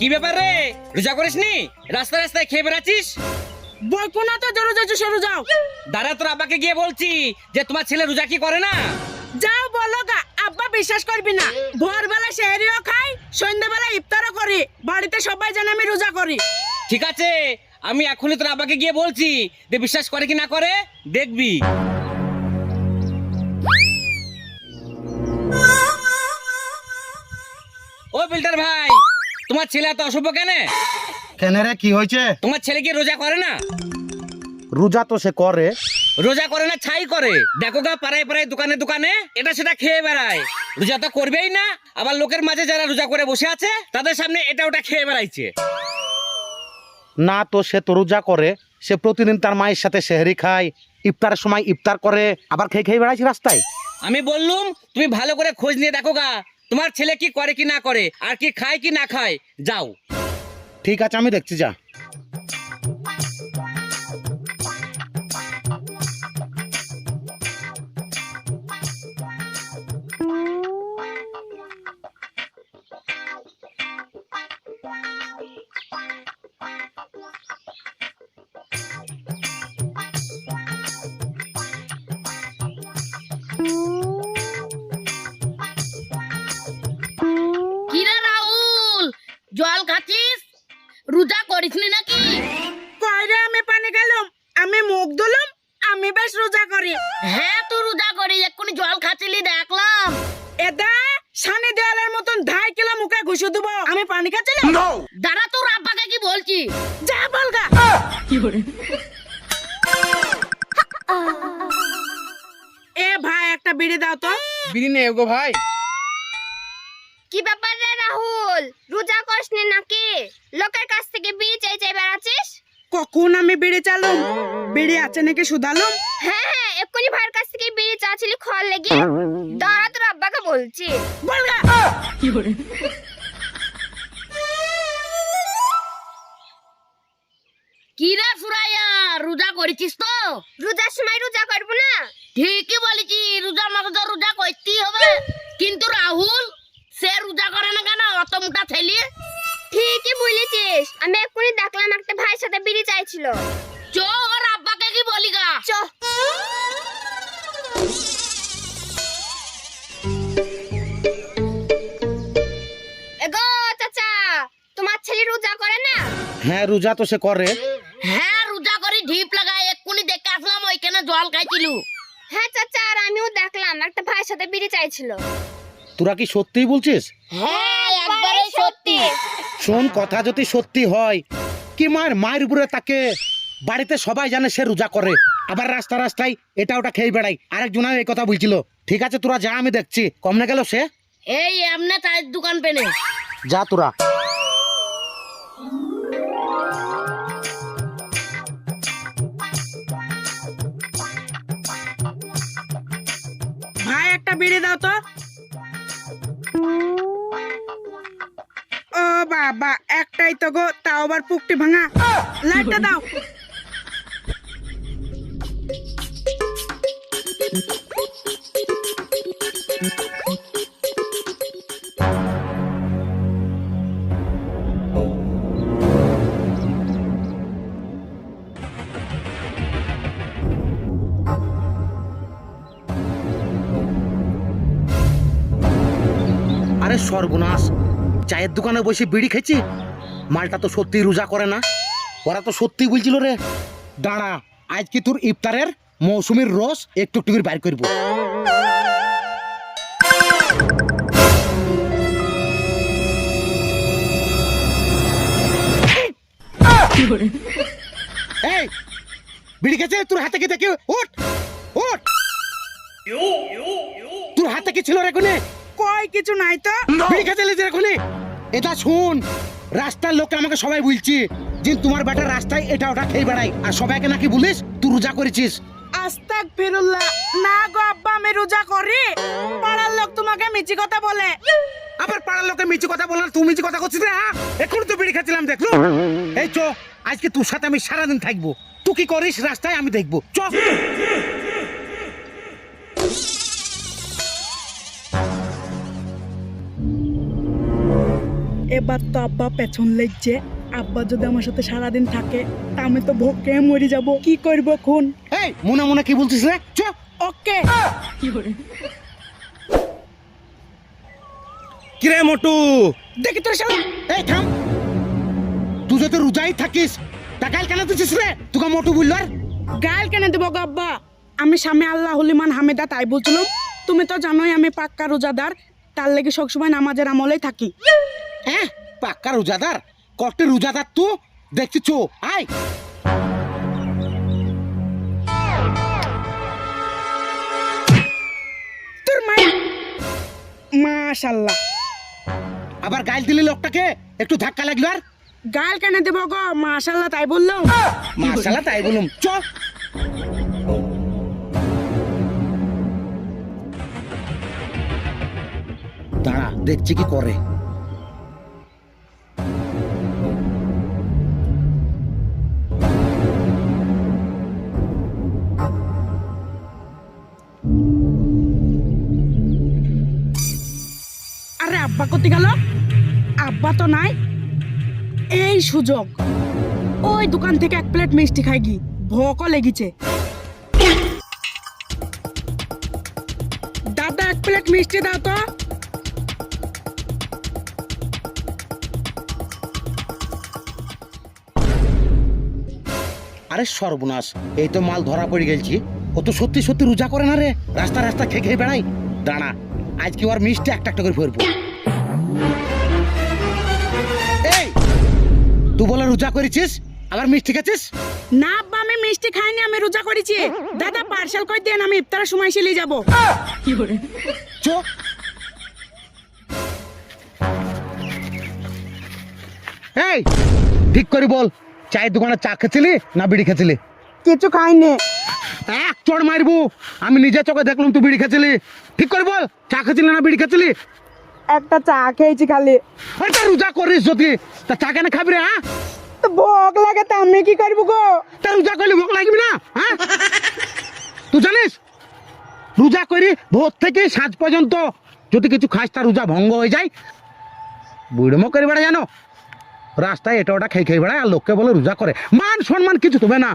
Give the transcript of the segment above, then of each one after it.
কি ব্যাপার রে? রোজা করিসনি রাস্তা রাস্তায় খেয়ে বেড়াচ্ছিস? না তো জোরে যাচ্ছ সরু যাও দাদা তোর আব্বাকে গিয়ে বলছি যে তোমার ছেলে রোজা কি করে না? যাও বলো গা আব্বা বিশ্বাস করবি না। ভোরবেলা শেহরিও খাই সন্ধ্যাবেলা ইফতারও করি। বাড়িতে সবাই জানে আমি রোজা করি। ঠিক আছে আমি এখনই তোর আব্বাকে গিয়ে বলছি যে বিশ্বাস করে কি না করে দেখবি। ও বিল্টার ভাই তোমার ছেলে এত অশুভ কেন? কেন রে কি হয়েছে? তোমার ছেলে কি রোজা করে না? রোজা তো সে করে। রোজা করে না ছাই করে। দেখো গা পাড়ায় পাড়ায় দোকানে দোকানে এটা সেটা খেয়ে বেড়ায়। রোজা তো করবেই না আবার লোকের মাঝে যারা রোজা করে বসে আছে তাদের সামনে এটা ওটা খেয়ে বেড়াইছে। না তো সে তো রোজা করে। সে প্রতিদিন তার মায়ের সাথে সেহরি খায় ইফতারের সময় ইফতার করে আবার খেয়ে খেয়ে বেড়াইছে রাস্তায়। আমি বললুম তুমি ভালো করে খোঁজ নিয়ে দেখো গা তোমার ছেলে কি করে কি না করে? আর কি খায় কি না খায়? যাও। ঠিক আছে, আমি দেখছি, যা। জল খাচ্ছিস? রোজা করিসনি নাকি? কয়রে আমি পানি গেলাম আমি মুখ ধুলাম আমি বেশ রোজা করি। হ্যাঁ তুই রোজা করিস এক্ষুনি জল খাচ্ছিলি দেখলাম। এটা সানি দেওয়ালের মতন ধাই কিলো মুখে ঘুষে দেবো। আমি পানি খাচ্ছিলাম? দাঁড়া তোর আব্বাকে কি বলছি? যা বলগা। এ ভাই একটা বিড়ি দাও তো। বিড়ি নেই গো ভাই। কি ব্যাপার রে রাহুল? রোজা করিসনি নাকি? লোকের কাছ থেকে বিড়ি চাই চাই বেড়াচ্ছিস? কখন আমি বিড়ি চালুম? বিড়ি আছে নাকি শুধালুম? হ্যাঁ হ্যাঁ এক্ষুনি ভাইয়ের কাছ থেকে বিড়ি চাচ্ছিলি খড় লেগে। দাঁড়া তোর আব্বাকে বলছি। বলগা! কিরে সুরাইয়া রোজা করেছিস তো? রোজার সময় রোজা করব না? ঠিকই বলেছি রোজার মাঝে তো রোজা করতেই হবে। কিন্তু রাহুল সে রোজা করে না কেন? অত মোটা ছেলে? ঠিকই বলেছিস। আমি এক্ষুনি দেখলাম একটা ভাইয়ের সাথে বিড়ি চাইছিল। চো ওর আব্বাকে কি বলি গা? চ। এগো চাচা তোমার ছেলে রোজা করে না? হ্যাঁ রোজা তো সে করে। হ্যাঁ রোজা করে ঢিপ লাগায় এক্ষুনি দেখে আসলাম ওইখানে জল খাইছিল। হ্যাঁ চাচা আর আমিও দেখলাম একটা ভাইয়ের সাথে বিড়ি চাইছিল। তোরা কি সত্যিই বলছিস? হ্যাঁ একবারে সত্যি। শোন কথা যদি সত্যি হয় কি মার মায়ের উপরে তাকে? বাড়িতে সবাই জানে সে রোজা করে। আবার রাস্তা রাস্তায় এটা ওটা খেয়ে বেড়াই আরেকজন এই কথা বলছিল। ঠিক আছে তোরা যা আমি দেখছি। কম না গেল সে? এই এমনে চায়ের দোকান পেনে। যা তোরা। ভাই একটা বিড়ি দাও তো। বাবা একটাই তো গো তাও আবার পুকটি ভাঙা। লাইটটা দাও। আরে সর্বনাশ চায়ের দোকানে বসে বিড়ি খেয়েছি? মালটা তো সত্যি রোজা করে না। ওরা তো সত্যি বলছিল রে দাঁড়া আজ কি তোর ইফতারের মৌসুমীর রস একটু একটু করে বাইর করব। এই বিড়ি খেয়েছে? তোর হাতে কি দেখে? ওঠ ওঠ তোর হাতে কি ছিল রে কোনে কই কিছু নাই তো। বিড়ি খেতে লেগে এখনই এটা শুন রাস্তার লোক আমাকে সবাই বলছি যে তোমার বেটা রাস্তায় এটা ওটা খেয়ে বেড়াই আর সবাইকে নাকি বলিস তুই রোজা করেছিস। আস্তাক ফিরুল্লাহ না গো আব্বা আমি রোজা করি। পাড়ার লোক তোমাকে মিছি কথা বলে। আবার পাড়ার লোকে মিচি কথা বললাম তুই মিচি কথা করছিস না এখন তো বিড়ি খাচ্ছিলাম দেখল এই চো আজকে তোর সাথে আমি সারাদিন থাকব। তুই কি করিস? রাস্তায় আমি দেখব। চ। এ এবার তো আব্বা পেছন লেগছে। আব্বা যদি আমার সাথে সারাদিন থাকে তা আমি তো ভোগে মরে যাব। কি করব খুন এই মনে মনে কি বলছিস রে? চ। ওকে। কিরে মোটু? দেখি তোর শালা। এই থাম। তুই যদি রোজাই থাকিস টাকাল কেন দিছিস রে? তোকে মোটু বলল আর। গাল কেন দেবো আব্বা? আমি স্বামী আল্লাহ হলিমান হামেদা তাই বলছিলাম। তুমি তো জানোই আমি পাক্কা রোজাদার। তার লেগে সবসময় নামাজের আমলেই থাকি। হ্যাঁ? পাক্কা রোজাদার? কষ্ট রোজাদার তো? দেখছি চো আয়। তোর মাই মাশাল্লাহ। আবার গাইল দিলি লোকটাকে একটু ধাক্কা লাগল আর? গাল কেন দেবো গো? মাশাল্লাহ তাই বলল মার্শাল্লাহ তাই বলুম চ। দাঁড়া দেখছি কি করে। আব্বা কোথায় গেল আব্বা তো নাই। এই সুযোগ। ওই দোকান থেকে এক প্লেট মিষ্টি খাই গি। ভোকও লেগেছে। দাদা, এক প্লেট মিষ্টি দাও তো। আরে সর্বনাশ, এই তো মাল ধরা পড়ে গেছি ও তো সত্যি সত্যি রোজা করে না রে। রাস্তা রাস্তা খেয়ে খেয়ে বেড়াই। দাঁড়া, আজকে ওর মিষ্টি একটা একটা করে ফেরবো এই তুই বলে রোজা করেছিস? আবার মিষ্টি খাচ্ছিস না আব্বা আমি মিষ্টি খাইনি আমি রোজা করেছি। দাদা পার্সেল করে দেন? আমি ইফতারের সময় নিয়ে যাব। চো। এই ঠিক করে বল চায়ের দোকানে চা খেয়েছিলি না বিড়ি খেয়েছিলি? কিছু খাইনি। এক চড় মারবো আমি নিজে চোখে দেখলাম তুই বিড়ি খেয়েছিলি। ঠিক করে বল চা খেয়েছিলি না বিড়ি খেয়েছিলি? একটা চা খেয়েছি খালি। রোজা করিস যদি। তা চা কেন খাবি রে হ্যাঁ? তো ভোগ লাগে তা আমি কি করব গো? তা রোজা করলে ভোগ লাগবে না হ্যাঁ? তুই জানিস রোজা করি ভোর থেকে সাঁঝ পর্যন্ত। যদি কিছু খাস তা রোজা ভঙ্গ হয়ে যায়। বুড়মো করে বেড়া জানো? রাস্তায় এটা ওটা খেয়ে খেয়ে বেড়ায় আর লোককে বলে রোজা করে। মান সম্মান কিছু তবে না।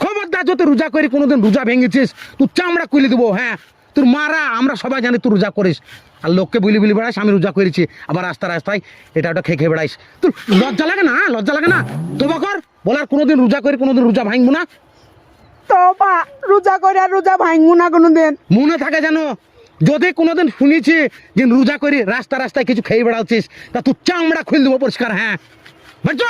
খবরদার যদি রোজা করি কোনোদিন রোজা ভেঙেছিস তুই চামড়া কুলি দেবো হ্যাঁ? তোর মারা আমরা সবাই জানি তুই রোজা করিস। আর লোককে বলি বলি বেড়াইস আমি রোজা করেছি। আবার রাস্তা রাস্তায় এটা ওটা খেয়ে খেয়ে বেড়াইস। তোর লজ্জা লাগে না? হ্যাঁ? লজ্জা লাগে না? তোবা কর। বলার কোনোদিন রোজা করি কোনোদিন রোজা ভাঙবো না। তো বা রোজা করে আর রোজা ভাঙবো না কোনোদিন। মনে থাকে জানো যদি কোনোদিন শুনেছি যে রোজা করি রাস্তা রাস্তায় কিছু খেয়ে বেড়াচ্ছিস তা তুই চামড়া খুলে দেবো পরিষ্কার হ্যাঁ। বুঝছ?